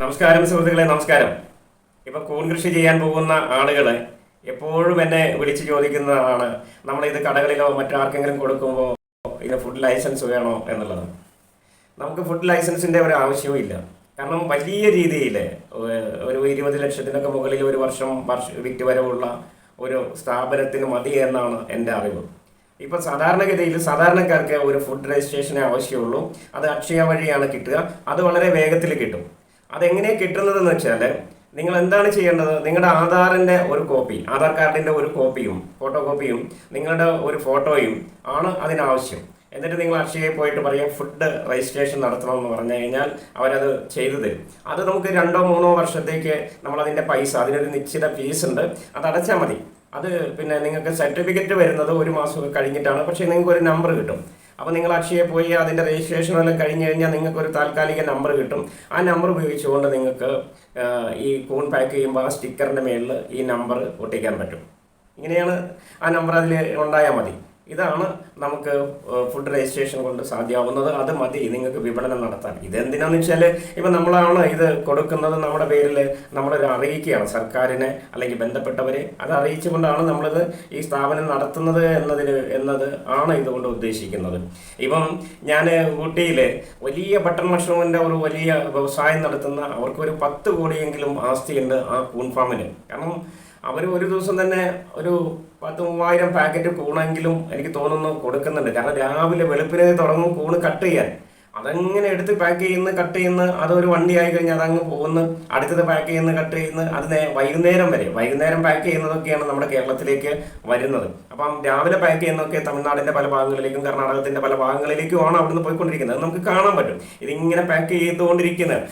നമസ്കാരം സുഹൃത്തുക്കളെ നമസ്കാരം. ഇപ്പൊ കൂൺ കൃഷി ചെയ്യാൻ പോകുന്ന ആളുകൾ എപ്പോഴും എന്നെ വിളിച്ചു ചോദിക്കുന്നതാണ് നമ്മൾ ഇത് കടകളിലോ മറ്റാർക്കെങ്കിലും കൊടുക്കുമ്പോൾ ഇതിന് ഫുഡ് ലൈസൻസ് വേണോ എന്നുള്ളത്? നമുക്ക് ഫുഡ് ലൈസൻസിന്റെ ഒരു ആവശ്യവും ഇല്ല. കാരണം വലിയ രീതിയിൽ ഒരു ഇരുപത് ലക്ഷത്തിനൊക്കെ മുകളിൽ ഒരു വർഷം വർഷ വിറ്റ് വരവുള്ള ഒരു സ്ഥാപനത്തിന് മതി എന്നാണ് എന്റെ അറിവ്. ഇപ്പൊ സാധാരണഗതിയിൽ സാധാരണക്കാർക്ക് ഒരു ഫുഡ് രജിസ്ട്രേഷനെ ആവശ്യമുള്ളൂ. അത് അക്ഷയ വഴിയാണ് കിട്ടുക. അത് വളരെ വേഗത്തിൽ കിട്ടും. അതെങ്ങനെയാണ് കിട്ടുന്നതെന്ന് വെച്ചാൽ നിങ്ങൾ എന്താണ് ചെയ്യേണ്ടത്? നിങ്ങളുടെ ആധാറിന്റെ ഒരു കോപ്പി ആധാർ കാർഡിന്റെ ഒരു കോപ്പിയും ഫോട്ടോ കോപ്പിയും നിങ്ങളുടെ ഒരു ഫോട്ടോയും ആണ് അതിനാവശ്യം. എന്നിട്ട് നിങ്ങൾ അക്ഷയയിൽ പോയിട്ട് പറയും ഫുഡ് രജിസ്ട്രേഷൻ നടത്തണം എന്ന് പറഞ്ഞു കഴിഞ്ഞാൽ അവരത് ചെയ്തു തരും. അത് നമുക്ക് രണ്ടോ മൂന്നോ വർഷത്തേക്ക് നമ്മളതിന്റെ പൈസ അതിനൊരു നിശ്ചിത ഫീസ് ഉണ്ട്. അത് അടച്ചാൽ മതി. അത് പിന്നെ നിങ്ങൾക്ക് സർട്ടിഫിക്കറ്റ് വരുന്നത് ഒരു മാസം കഴിഞ്ഞിട്ടാണ്. പക്ഷേ നിങ്ങൾക്ക് ഒരു നമ്പർ കിട്ടും. അപ്പോൾ നിങ്ങൾ അക്ഷയയിൽ പോയി അതിന്റെ രജിസ്ട്രേഷനെല്ലാം കഴിഞ്ഞ് കഴിഞ്ഞാൽ നിങ്ങൾക്ക് ഒരു താൽക്കാലിക നമ്പർ കിട്ടും. ആ നമ്പർ ഉപയോഗിച്ചുകൊണ്ട് നിങ്ങൾക്ക് ഈ കൂൺ പാക്ക് ചെയ്യുമ്പോൾ ആ സ്റ്റിക്കറിന്റെ മേളിൽ ഈ നമ്പർ ഒട്ടിക്കാൻ പറ്റും. ഇങ്ങനെയാണ് ആ നമ്പർ അതിൽ ഉണ്ടായാൽ മതി. ഇതാണ് നമുക്ക് ഫുഡ് രജിസ്ട്രേഷൻ കൊണ്ട് സാധ്യമാവുന്നത് അത് മതി നിങ്ങൾക്ക് വിപണനം നടത്താൻ. ഇതെന്തിനാന്ന് വെച്ചാൽ ഇപ്പം നമ്മളാണ് ഇത് കൊടുക്കുന്നത് നമ്മുടെ പേരിൽ നമ്മളൊരു അറിയിക്കുകയാണ്. സർക്കാരിനെ അല്ലെങ്കിൽ ബന്ധപ്പെട്ടവരെ അത് അറിയിച്ചുകൊണ്ടാണ് നമ്മളിത് ഈ സ്ഥാപനം നടത്തുന്നത് എന്നതിന് എന്നത് ആണ് ഇതുകൊണ്ട് ഉദ്ദേശിക്കുന്നത്. ഇപ്പം ഞാൻ ഊട്ടിയിൽ വലിയ ബട്ടൺ മഷ്റൂമിന്റെ ഒരു വലിയ വ്യവസായം നടത്തുന്ന അവർക്കൊരു പത്ത് കോടിയെങ്കിലും ആസ്തിയുണ്ട് ആ കൂൺഫാമിന് കാരണം അവർ ഒരു ദിവസം തന്നെ ഒരു പത്ത് മൂവായിരം പാക്കറ്റ് കൂണെങ്കിലും എനിക്ക് തോന്നുന്നു കൊടുക്കുന്നുണ്ട്. കാരണം രാവിലെ വെളുപ്പിനെ തുടങ്ങും കൂണ് കട്ട് ചെയ്യാൻ. അതങ്ങനെ എടുത്ത് പാക്ക് ചെയ്യുന്ന കട്ട് ചെയ്യുന്ന അതൊരു വണ്ടി ആയി കഴിഞ്ഞാൽ അതങ്ങ് പോകുന്നു. അടുത്തത് പാക്ക് ചെയ്യുന്ന കട്ട് ചെയ്യുന്ന. അത് വൈകുന്നേരം വരെ. വൈകുന്നേരം പാക്ക് ചെയ്യുന്നതൊക്കെയാണ് നമ്മുടെ കേരളത്തിലേക്ക് വരുന്നത്. അപ്പം രാവിലെ പാക്ക് ചെയ്യുന്നതൊക്കെ തമിഴ്നാടിന്റെ പല ഭാഗങ്ങളിലേക്കും കർണാടകത്തിന്റെ പല ഭാഗങ്ങളിലേക്കുമാണ് അവിടുന്ന് പോയിക്കൊണ്ടിരിക്കുന്നത്. നമുക്ക് കാണാൻ പറ്റും. ഇതിങ്ങനെ പാക്ക് ചെയ്തുകൊണ്ടിരിക്കുന്നത്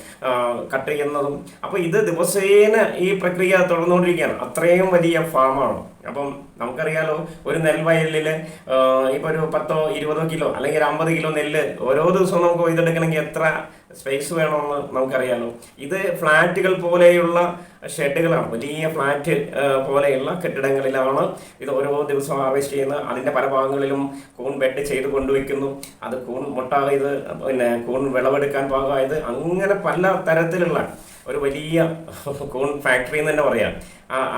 കട്ട് ചെയ്യുന്നതും. അപ്പോൾ ഇത് ദിവസേന ഈ പ്രക്രിയ തുടർന്നുകൊണ്ടിരിക്കുകയാണ്. അത്രയും വലിയ ഫാമാണ് അപ്പം നമുക്കറിയാലോ ഒരു നെൽവയലിൽ ഇപ്പോൾ ഒരു പത്തോ ഇരുപതോ കിലോ അല്ലെങ്കിൽ ഒരു അമ്പത് കിലോ നെല്ല് ഓരോ ദിവസവും നമുക്ക് കൊയ്തെടുക്കണമെങ്കിൽ എത്ര സ്പേസ് വേണമെന്ന് നമുക്കറിയാലോ. ഇത് ഫ്ലാറ്റുകൾ പോലെയുള്ള ഷെഡുകളാണ് വലിയ ഫ്ലാറ്റ് പോലെയുള്ള കെട്ടിടങ്ങളിലാണ് ഇത് ഓരോ ദിവസവും ഹാർവെസ്റ്റ് ചെയ്യുന്നത്. അതിന്റെ പല ഭാഗങ്ങളിലും കൂൺ ബെഡ് ചെയ്ത് കൊണ്ടുവയ്ക്കുന്നു. അത് കൂൺ ഇത് പിന്നെ കൂൺ വിളവെടുക്കാൻ പാകമായത് അങ്ങനെ പല തരത്തിലുള്ള ഒരു വലിയ കോൺ ഫാക്ടറി എന്ന് തന്നെ പറയാം.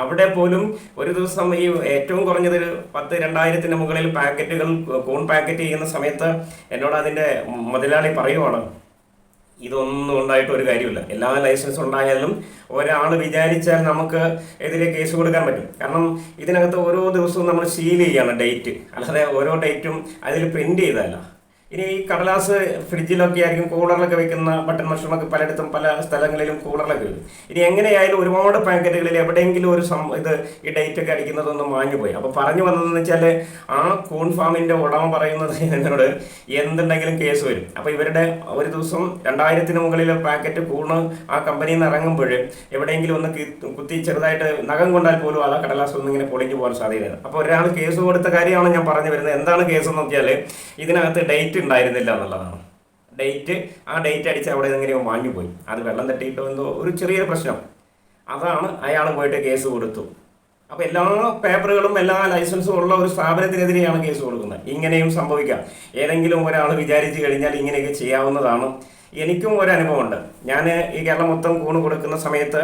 അവിടെ പോലും ഒരു ദിവസം ഈ ഏറ്റവും കുറഞ്ഞത് ഒരു പത്ത് രണ്ടായിരത്തിന് മുകളിൽ പാക്കറ്റുകൾ കോൺ പാക്കറ്റ് ചെയ്യുന്ന സമയത്ത് എന്നോട് അതിന്റെ മുതലാളി പറയുവാണ് ഇതൊന്നും ഉണ്ടായിട്ട് ഒരു കാര്യമില്ല. എല്ലാ ലൈസൻസ് ഉണ്ടായാലും ഒരാൾ വിചാരിച്ചാൽ നമുക്ക് എതിരെ കേസ് കൊടുക്കാൻ പറ്റും. കാരണം ഇതിനകത്ത് ഓരോ ദിവസവും നമ്മൾ സീൽ ചെയ്യാണ് ഡേറ്റ് അല്ലാതെ ഓരോ ഡേറ്റും അതിൽ പ്രിന്റ് ചെയ്തതല്ല ഇനി ഈ കടലാസ് ഫ്രിഡ്ജിലൊക്കെ ആയിരിക്കും കൂളറിലൊക്കെ വെക്കുന്ന ബട്ടൺ മഷ്റൂമൊക്കെ പലയിടത്തും പല സ്ഥലങ്ങളിലും കൂളറിലൊക്കെ വരും. ഇനി എങ്ങനെയായാലും ഒരുപാട് പാക്കറ്റുകളിൽ എവിടെയെങ്കിലും ഒരു സം ഇത് ഈ ഡേറ്റ് ഒക്കെ അടിക്കുന്നതൊന്നും മാഞ്ഞു പോയി അപ്പോൾ പറഞ്ഞു വന്നതെന്ന് വെച്ചാൽ ആ കൂൺ ഫാമിന്റെ ഉടമ പറയുന്നത് എന്നോട് എന്തുണ്ടെങ്കിലും കേസ് വരും. അപ്പോൾ ഇവരുടെ ഒരു ദിവസം രണ്ടായിരത്തിന് മുകളിൽ പാക്കറ്റ് കൂണ് ആ കമ്പനിയിൽ നിന്ന് ഇറങ്ങുമ്പോൾ എവിടെയെങ്കിലും ഒന്ന് കുത്തി ചെറുതായിട്ട് നഖം കൊണ്ടാൽ പോലും ആ കടലാസ് ഒന്നും ഇങ്ങനെ പൊളിഞ്ഞു പോകാൻ സാധ്യതയാണ് അപ്പോൾ ഒരാൾ കേസ് കൊടുത്ത കാര്യമാണ് ഞാൻ പറഞ്ഞു വരുന്നത്. എന്താണ് കേസ് എന്ന് വെച്ചാൽ ഇതിനകത്ത് ഡേറ്റ് ഉണ്ടായിരുന്നില്ല എന്നുള്ളതാണ്. ഡേറ്റ് ആ ഡേറ്റ് അടിച്ച് അവിടെ എങ്ങനെയോ വാങ്ങി പോയി. അത് വെള്ളം തട്ടിയിട്ടോ എന്തോ ഒരു ചെറിയൊരു പ്രശ്നം. അതാണ് അയാൾ പോയിട്ട് കേസ് കൊടുത്തു. അപ്പോൾ എല്ലാ പേപ്പറുകളും എല്ലാ ലൈസൻസും ഉള്ള ഒരു സ്ഥാപനത്തിനെതിരെയാണ് കേസ് കൊടുക്കുന്നത്. ഇങ്ങനെയും സംഭവിക്കാം. ഏതെങ്കിലും ഒരാൾ വിചാരിച്ചു കഴിഞ്ഞാൽ ഇങ്ങനെയൊക്കെ ചെയ്യാവുന്നതാണ്. എനിക്കും ഒരു അനുഭവമുണ്ട്. ഞാൻ ഈ കേരളം മൊത്തം കൂണ് കൊടുക്കുന്ന സമയത്ത്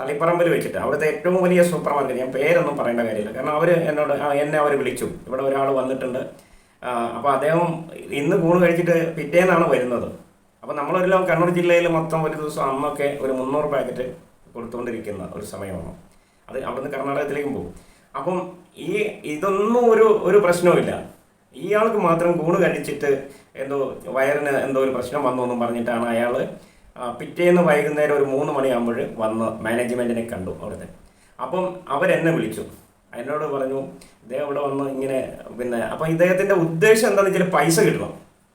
തളിപ്പറമ്പിൽ വെച്ചിട്ട് അവിടുത്തെ ഏറ്റവും വലിയ സൂപ്പർ മാർക്കറ്റ് ഞാൻ പേരൊന്നും പറയേണ്ട കാര്യമില്ല. കാരണം അവർ എന്നോട് എന്നെ അവർ വിളിച്ചു. ഇവിടെ ഒരാൾ വന്നിട്ടുണ്ട്. അപ്പോൾ അദ്ദേഹം ഇന്ന് കൂണ് കഴിച്ചിട്ട് പിറ്റേന്നാണ് വരുന്നത്. അപ്പോൾ നമ്മളൊരെല്ലാം കണ്ണൂർ ജില്ലയിൽ മൊത്തം ഒരു ദിവസം അന്നൊക്കെ ഒരു മുന്നൂറ് പാക്കറ്റ് കൊടുത്തുകൊണ്ടിരിക്കുന്ന ഒരു സമയമാണ്. അത് അവിടുന്ന് കർണാടകത്തിലേക്കും പോകും. അപ്പം ഈ ഇതൊന്നും ഒരു ഒരു പ്രശ്നവുമില്ല. ഇയാൾക്ക് മാത്രം കൂണ് കഴിച്ചിട്ട് എന്തോ വയറിന് എന്തോ ഒരു പ്രശ്നം വന്നു എന്നും പറഞ്ഞിട്ടാണ് അയാൾ പിറ്റേന്ന് വൈകുന്നേരം ഒരു മൂന്ന് മണിയാകുമ്പോൾ വന്ന് മാനേജ്മെന്റിനെ കണ്ടു അവിടുത്തെ അപ്പം അവരെന്നെ വിളിച്ചു. എന്നോട് പറഞ്ഞു ഇദ്ദേഹം ഇവിടെ വന്ന് ഇങ്ങനെ പിന്നെ അപ്പം ഇദ്ദേഹത്തിന്റെ ഉദ്ദേശം എന്താണെന്ന് വെച്ചാൽ പൈസ കിട്ടണം.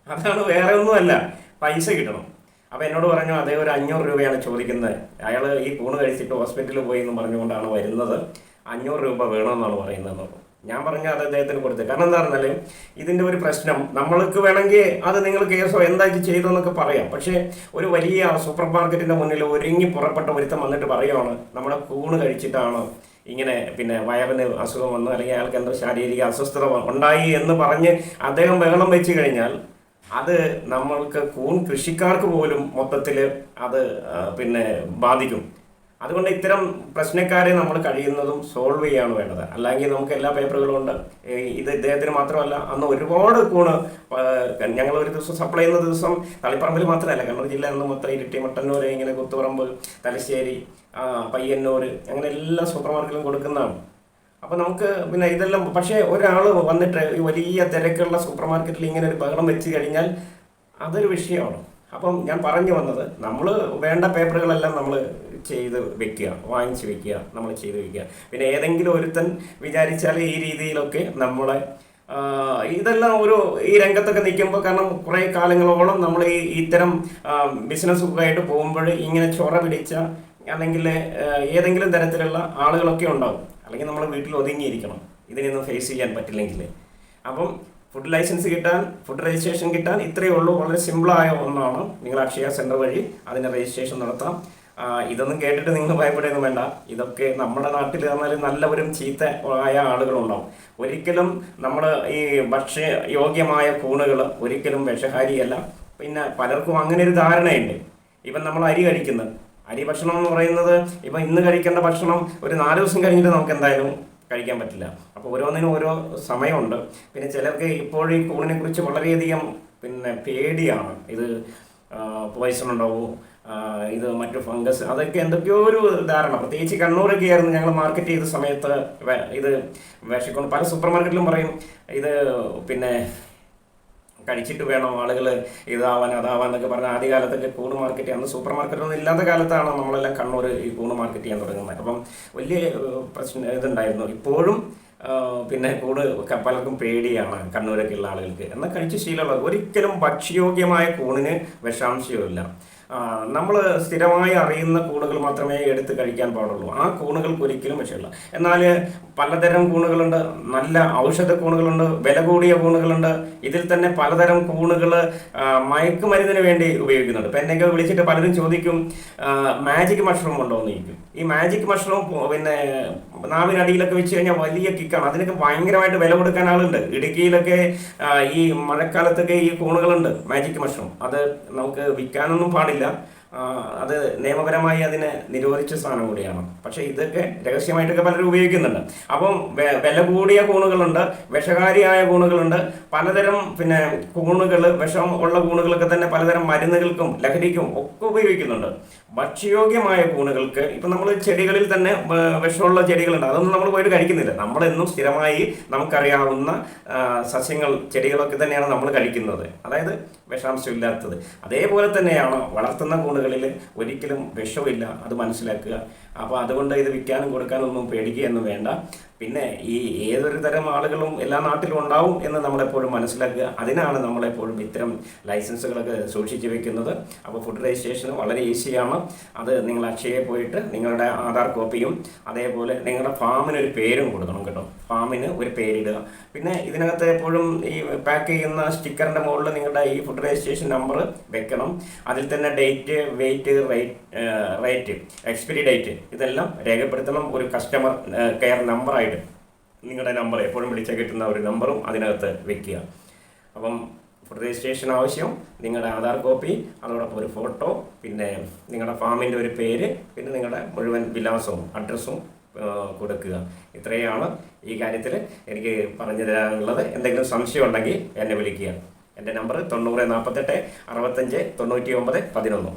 അതാണ് വേറെ ഒന്നുമല്ല. പൈസ കിട്ടണം. അപ്പോൾ എന്നോട് പറഞ്ഞു അതേ ഒരു അഞ്ഞൂറ് രൂപയാണ് ചോദിക്കുന്നത്. അയാൾ ഈ കൂണ് കഴിച്ചിട്ട് ഹോസ്പിറ്റലിൽ പോയി എന്ന് പറഞ്ഞുകൊണ്ടാണ് വരുന്നത്. അഞ്ഞൂറ് രൂപ വേണമെന്നാണ് പറയുന്നത് ഞാൻ പറഞ്ഞ അത് അദ്ദേഹത്തിന് കൊടുത്തു. കാരണം എന്താ പറഞ്ഞാൽ ഇതിന്റെ ഒരു പ്രശ്നം നമ്മൾക്ക് വേണമെങ്കിൽ അത് നിങ്ങൾ കേസോ എന്താക്കി ചെയ്തെന്നൊക്കെ പറയാം. പക്ഷേ ഒരു വലിയ സൂപ്പർ മാർക്കറ്റിന്റെ മുന്നിൽ ഒരുങ്ങി പുറപ്പെട്ട ഒരുത്തം വന്നിട്ട് പറയുവാണ് നമ്മുടെ കൂണ് കഴിച്ചിട്ടാണ് ഇങ്ങനെ പിന്നെ വയറിന് അസുഖം വന്നു അല്ലെങ്കിൽ അയാൾക്ക് എന്തോ ശാരീരിക അസ്വസ്ഥത ഉണ്ടായി എന്ന് പറഞ്ഞ് അദ്ദേഹം ബഹളം വെച്ച് കഴിഞ്ഞാൽ അത് നമ്മൾക്ക് കൂൺ കൃഷിക്കാർക്ക് പോലും മൊത്തത്തിൽ അത് പിന്നെ ബാധിക്കും. അതുകൊണ്ട് ഇത്തരം പ്രശ്നക്കാരെ നമ്മൾ കഴിയുന്നതും സോൾവ് ചെയ്യാണ് വേണ്ടത്. അല്ലെങ്കിൽ നമുക്ക് എല്ലാ പേപ്പറുകളും ഉണ്ട്. ഇത് ഇദ്ദേഹത്തിന് മാത്രമല്ല അന്ന് ഒരുപാട് കൂണ് ഞങ്ങൾ ഒരു ദിവസം സപ്ലൈ ചെയ്യുന്ന ദിവസം തളിപ്പറമ്പിൽ മാത്രമല്ല കണ്ണൂർ ജില്ല എന്ന് മൊത്തം ഇരിട്ടി മട്ടന്നൂർ ഇങ്ങനെ കുത്തുപറമ്പ് തലശ്ശേരി പയ്യന്നൂർ അങ്ങനെ എല്ലാ സൂപ്പർ മാർക്കറ്റിലും കൊടുക്കുന്നതാണ്. അപ്പോൾ നമുക്ക് പിന്നെ ഇതെല്ലാം പക്ഷേ ഒരാൾ വന്നിട്ട് വലിയ തിരക്കുള്ള സൂപ്പർ മാർക്കറ്റിൽ ഇങ്ങനെ ഒരു ബഹളം വെച്ച് കഴിഞ്ഞാൽ അതൊരു വിഷയമാണ്. അപ്പം ഞാൻ പറഞ്ഞു വന്നത് നമ്മൾ വേണ്ട പേപ്പറുകളെല്ലാം നമ്മൾ ചെയ്ത് വെക്കുക വാങ്ങിച്ച് വെക്കുക നമ്മൾ ചെയ്ത് വെക്കുക. പിന്നെ ഏതെങ്കിലും ഒരുത്തൻ വിചാരിച്ചാൽ ഈ രീതിയിലൊക്കെ നമ്മളെ ഇതെല്ലാം ഒരു ഈ രംഗത്തൊക്കെ നിൽക്കുമ്പോൾ കാരണം കുറേ കാലങ്ങളോളം നമ്മൾ ഈ ഇത്തരം ബിസിനസ്സൊക്കെ ആയിട്ട് പോകുമ്പോൾ ഇങ്ങനെ ചൊറ പിടിച്ച അല്ലെങ്കിൽ ഏതെങ്കിലും തരത്തിലുള്ള ആളുകളൊക്കെ ഉണ്ടാവും. അല്ലെങ്കിൽ നമ്മൾ വീട്ടിൽ ഒതുങ്ങിയിരിക്കണം. ഇതിനൊന്നും ഫേസ് ചെയ്യാൻ പറ്റില്ലെങ്കിൽ അപ്പം ഫുഡ് ലൈസൻസ് കിട്ടാൻ ഫുഡ് രജിസ്ട്രേഷൻ കിട്ടാൻ ഇത്രയേ ഉള്ളൂ. വളരെ സിമ്പിളായ ഒന്നാണ് നിങ്ങൾ അക്ഷയ സെന്റർ വഴി അതിന്റെ രജിസ്ട്രേഷൻ നടത്താം. ഇതൊന്നും കേട്ടിട്ട് നിങ്ങൾ ഭയപ്പെടുകയൊന്നും വേണ്ട. ഇതൊക്കെ നമ്മുടെ നാട്ടിൽ പറഞ്ഞാൽ നല്ലവരും ചീത്ത ആയ ആളുകളുണ്ടാവും. ഒരിക്കലും നമ്മൾ ഈ ഭക്ഷ്യ യോഗ്യമായ കൂണുകൾ ഒരിക്കലും വിഷഹാരിയല്ല. പിന്നെ പലർക്കും അങ്ങനെ ഒരു ധാരണയുണ്ട്. ഇപ്പം നമ്മൾ അരി കഴിക്കുന്നത്. അരി ഭക്ഷണം എന്ന് പറയുന്നത് ഇപ്പം ഇന്ന് കഴിക്കേണ്ട ഭക്ഷണം ഒരു നാല് ദിവസം കഴിഞ്ഞിട്ട് നമുക്ക് എന്തായാലും കഴിക്കാൻ പറ്റില്ല. അപ്പോൾ ഓരോന്നിനും ഓരോ സമയമുണ്ട്. പിന്നെ ചിലർക്ക് ഇപ്പോഴും ഈ കൂണിനെ കുറിച്ച് വളരെയധികം പിന്നെ പേടിയാണ്. ഇത് പോയിസൺ ഉണ്ടാവും? ഇത് മറ്റു ഫംഗസ് അതൊക്കെ എന്തൊക്കെയോ ഒരു ധാരണ. പ്രത്യേകിച്ച് കണ്ണൂരൊക്കെ ആയിരുന്നു ഞങ്ങൾ മാർക്കറ്റ് ചെയ്ത സമയത്ത് ഇത് വിഷക്കൊണ്ട് പല സൂപ്പർ മാർക്കറ്റിലും പറയും ഇത് പിന്നെ കഴിച്ചിട്ട് വേണം ആളുകൾ ഇതാവാൻ അതാവാൻ എന്നൊക്കെ പറഞ്ഞ ആദ്യ കാലത്തൊക്കെ കൂണ് മാർക്കറ്റ് അന്ന് സൂപ്പർ മാർക്കറ്റൊന്നും ഇല്ലാത്ത കാലത്താണ് നമ്മളെല്ലാം കണ്ണൂർ ഈ കൂണ് മാർക്കറ്റ് ചെയ്യാൻ തുടങ്ങുന്നത്. അപ്പം വലിയ പ്രശ്നം ഇതുണ്ടായിരുന്നു. ഇപ്പോഴും പിന്നെ കൂട് പലർക്കും പേടിയാണ് കണ്ണൂരൊക്കെ ഉള്ള ആളുകൾക്ക്. എന്നാൽ കഴിച്ച് ശീലമുള്ളത് ഒരിക്കലും ഭക്ഷ്യയോഗ്യമായ കൂണിന് വിഷാംശമില്ല നമ്മൾ സ്ഥിരമായി അറിയുന്ന കൂണുകൾ മാത്രമേ എടുത്ത് കഴിക്കാൻ പാടുള്ളൂ. ആ കൂണുകൾക്ക് ഒരിക്കലും വിഷയമില്ല എന്നാൽ പലതരം കൂണുകളുണ്ട് നല്ല ഔഷധ കൂണുകളുണ്ട് വില കൂടിയ കൂണുകളുണ്ട്. ഇതിൽ തന്നെ പലതരം കൂണുകൾ മയക്കുമരുന്നിന് വേണ്ടി ഉപയോഗിക്കുന്നുണ്ട്. ഇപ്പം എന്നെയൊക്കെ വിളിച്ചിട്ട് പലരും ചോദിക്കും മാജിക് മഷ്റൂം ഉണ്ടോ എന്ന് ചോദിക്കും. ഈ മാജിക് മഷ്റൂം പിന്നെ നാവിനടിയിലൊക്കെ വെച്ച് കഴിഞ്ഞാൽ വലിയ കിക്കാണ് അതിനൊക്കെ ഭയങ്കരമായിട്ട് വില കൊടുക്കാൻ ആളുണ്ട്. ഇടുക്കിയിലൊക്കെ ഈ മഴക്കാലത്തൊക്കെ ഈ കൂണുകളുണ്ട് മാജിക് മഷ്റൂം അത് നമുക്ക് വിൽക്കാനൊന്നും പാടില്ല. ആ, അത് നിയമപരമായി അതിനെ നിരോധിച്ച സാധനം കൂടിയാണ്. പക്ഷേ ഇതൊക്കെ രഹസ്യമായിട്ടൊക്കെ പലരും ഉപയോഗിക്കുന്നുണ്ട്. അപ്പം വില കൂടിയ കൂണുകളുണ്ട് വിഷകാരിയായ കൂണുകളുണ്ട് പലതരം പിന്നെ കൂണുകൾ വിഷം ഉള്ള കൂണുകളൊക്കെ തന്നെ പലതരം മരുന്നുകൾക്കും ലഹരിക്കും ഒക്കെ ഉപയോഗിക്കുന്നുണ്ട്. ഭക്ഷ്യയോഗ്യമായ കൂണുകൾക്ക് ഇപ്പം നമ്മൾ ചെടികളിൽ തന്നെ വിഷമുള്ള ചെടികളുണ്ട്. അതൊന്നും നമ്മൾ പോയിട്ട് കഴിക്കുന്നില്ല. നമ്മളെന്നും സ്ഥിരമായി നമുക്കറിയാവുന്ന സസ്യങ്ങൾ ചെടികളൊക്കെ തന്നെയാണ് നമ്മൾ കഴിക്കുന്നത്. അതായത് വിഷാംശം വിഷാംശമില്ലാത്തത് അതേപോലെ തന്നെയാണ് വളർത്തുന്ന കൂണുകളിൽ ഒരിക്കലും വിഷമില്ല അത് മനസ്സിലാക്കുക. അപ്പോൾ അതുകൊണ്ട് ഇത് വിൽക്കാനും കൊടുക്കാനും ഒന്നും പേടിക്കുകയൊന്നും വേണ്ട. പിന്നെ ഈ ഏതൊരു തരം ആളുകളും എല്ലാ നാട്ടിലും ഉണ്ടാവും എന്ന് നമ്മളെപ്പോഴും മനസ്സിലാക്കുക. അതിനാണ് നമ്മളെപ്പോഴും ഇത്തരം ലൈസൻസുകളൊക്കെ സൂക്ഷിച്ചു വെക്കുന്നത്. അപ്പോൾ ഫുഡ് രജിസ്ട്രേഷൻ വളരെ ഈസിയാണ്. അത് നിങ്ങൾ അക്ഷയയിൽ പോയിട്ട് നിങ്ങളുടെ ആധാർ കോപ്പിയും അതേപോലെ നിങ്ങളുടെ ഫാമിന് ഒരു പേരും കൊടുക്കണം കേട്ടോ. ഫാമിന് ഒരു പേരിടുക. പിന്നെ ഇതിനകത്ത് എപ്പോഴും ഈ പാക്ക് ചെയ്യുന്ന സ്റ്റിക്കറിന്റെ മുകളിൽ നിങ്ങളുടെ ഈ ഫുഡ് രജിസ്ട്രേഷൻ നമ്പർ വെക്കണം. അതിൽ തന്നെ date weight rate rate expiry date ഇതെല്ലാം രേഖപ്പെടുത്തണം ഒരു കസ്റ്റമർ കെയർ നമ്പറായിട്ട് നിങ്ങളുടെ നമ്പർ എപ്പോഴും വിളിച്ചാൽ കിട്ടുന്ന ഒരു നമ്പറും അതിനകത്ത് വെക്കുക. അപ്പം രജിസ്ട്രേഷൻ ആവശ്യം നിങ്ങളുടെ ആധാർ കോപ്പി അതോടൊപ്പം ഒരു ഫോട്ടോ പിന്നെ നിങ്ങളുടെ ഫാമിന്റെ ഒരു പേര് പിന്നെ നിങ്ങളുടെ മുഴുവൻ വിലാസവും അഡ്രസ്സും കൊടുക്കുക. ഇത്രയാണ് ഈ കാര്യത്തിൽ എനിക്ക് പറഞ്ഞു തരാനുള്ളത്. എന്തെങ്കിലും സംശയം ഉണ്ടെങ്കിൽ എന്നെ വിളിക്കുക. എന്റെ നമ്പർ തൊണ്ണൂറ് നാൽപ്പത്തെട്ട് അറുപത്തഞ്ച് തൊണ്ണൂറ്റി ഒമ്പത് പതിനൊന്ന്.